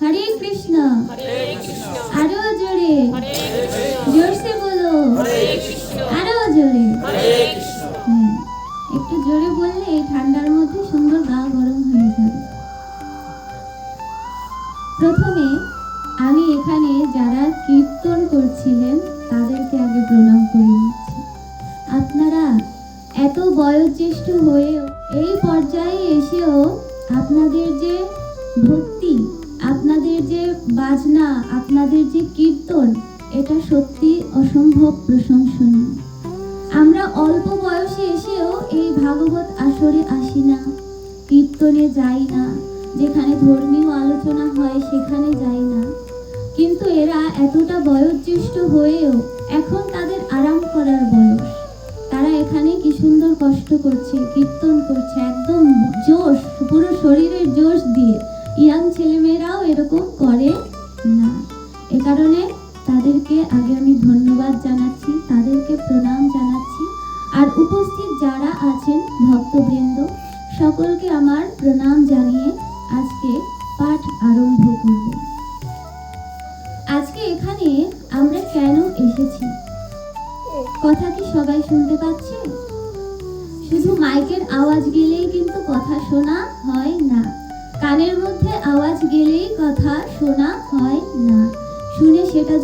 হরে কৃষ্ণ। আরও জোরে। জোরসে বলো। আরও জোরে। একটু জোরে বললে এই ঠান্ডার মধ্যে সুন্দর গা গরম হয়ে যাবে। প্রথমে আমি এখানে যারা কীর্তন করছিলেন, তাদেরকে আগে প্রণাম করে নিচ্ছি। আপনারা এত বয়োজ্যেষ্ঠ হয়েও এই পর্যায়ে এসেও আপনাদের যে ভক্তি আপনাদের যে বাজনা, আপনাদের যে কীর্তন, এটা সত্যি অসম্ভব প্রশংসনীয়। আমরা অল্প বয়সে এসেও এই ভাগবত আসরে আসি না, কীর্তনে যাই না, যেখানে ধর্মীয় আলোচনা হয় সেখানে যাই না। কিন্তু এরা এতটা বয়োজ্যেষ্ঠ হয়েও এখন তাদের আরাম করার বয়স। তারা এখানে কি সুন্দর কষ্ট করছে, কীর্তন করছে, একদম জোশ, পুরো শরীরের জোশ দিয়ে। এ কারণে তাদেরকে আগে আমি ধন্যবাদ জানাচ্ছি, তাদেরকে প্রণাম জানাচ্ছি। আর উপস্থিত যারা আছেন, ভক্তবৃন্দ, সকলকে আমার প্রণাম জানিয়ে আজকে পাঠ আরম্ভ করব। আজকে এখানে আমরা কেন এসেছি? কথা কি সবাই শুনতে পাচ্ছে? শুধু মাইকের আওয়াজ গেলেই কিন্তু কথা শোনা হয় না। কানের মধ্যে আওয়াজ গেলেই কথা শোনা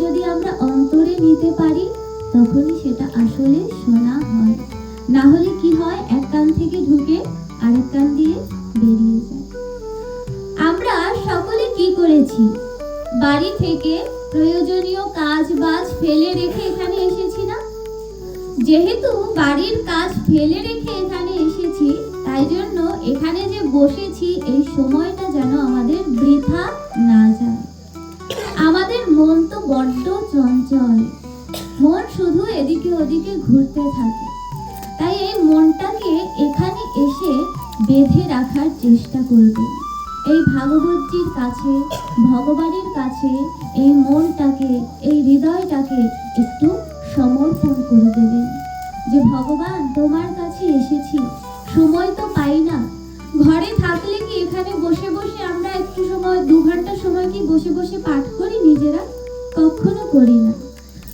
যদি আমরা অন্তরে নিতে পারি, তখনই সেটা আসলে শোনা হয়। না হলে কি হয়? এক কান থেকে ঢুকে আরেক কান দিয়ে বেরিয়ে যায়। আমরা সকলে কি করেছি? বাড়ি থেকে প্রয়োজনীয় কাজ বাজ ফেলে রেখে এখানে এসেছি না? যেহেতু বাড়ির কাজ ফেলে রেখে এখানে এসেছি, তাই জন্য এখানে যে বসেছি, এই সময়টা যেন আমাদের বৃথা না যায়। মন তো বড্ড চঞ্চল। মন শুধু এদিকে ওদিকে ঘুরতে থাকে। তাই এই মনটাকে এখানে এসে বেঁধে রাখার চেষ্টা করবে। এই ভাগবতজির কাছে, ভগবানের কাছে এই মনটাকে, এই হৃদয়টাকে একটু সমর্পণ করে দেবেন যে ভগবান তোমার কাছে এসেছি, সময় তো পাই না। ঘরে থাকলে কি এখানে বসে বসে একটু সময়, দু ঘণ্টা সময় কি বসে বসে পাঠ করি নিজেরা? কখনো করি না।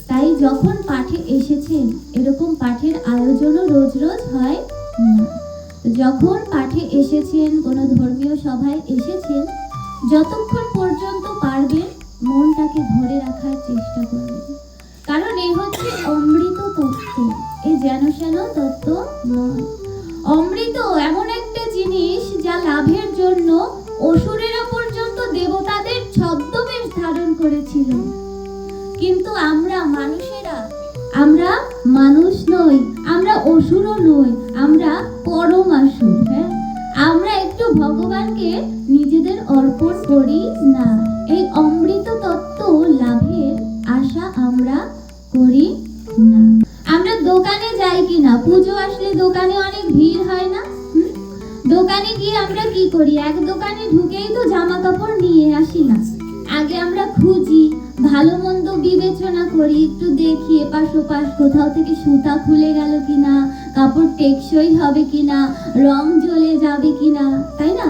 তাই যখন পাঠে এসেছেন, এরকম পাঠের আয়োজনও রোজ রোজ হয় না। যখন পাঠে এসেছেন, কোনো ধর্মীয় সভায় এসেছেন, যতক্ষণ পর্যন্ত পারবেন, মনটাকে ধরে রাখার চেষ্টা করবেন। কারণ এই হচ্ছে অমৃত তত্ত্ব। এই যেন সেন তত্ত্ব নয়। অমৃত এমন একটা জিনিস যা লাভের জন্য অসুরেরা করেছিল কিন্তু আমরা মানুষেরা, আমরা মানুষ নই, আমরা অসুরও নই, আমরা পরমাসুর হ্যাঁ? আমরা একটু ভগবানকে নিজেদের অর্পণ করি না। এই অমৃত তত্ত্ব লাভের আশা আমরা করি না। আমরা দোকানে যাই কি না পুজো আসলে দোকানে অনেক ভিড় হয় না? দোকানে গিয়ে আমরা কি করি? এক দোকানে ঢুকেই তো জামা কাপড় নিয়ে আসি না। ভালো মন্দ বিবেচনা করি একটু দেখি এপাশ ওপাশ কোথাও থেকে সুতা খুলে গেল কিনা কাপড় টেকসই হবে কিনা রং জ্বলে যাবে কিনা তাই না?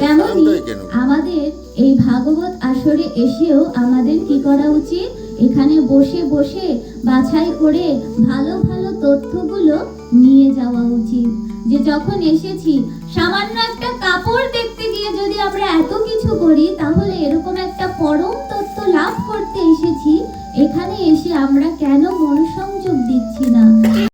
তেমনই আমাদের এই ভাগবত আসরে এসেও আমাদের কি করা উচিত? এখানে বসে বসে বাছাই করে ভালো ভালো তথ্যগুলো নিয়ে যাওয়া উচিত। যে যখন এসেছি সামান্য একটা কাপড় দেখতে গিয়ে যদি আমরা এত কিছু করি তাহলে এরকম একটা পরম তথ্য লাভ আমরা কেন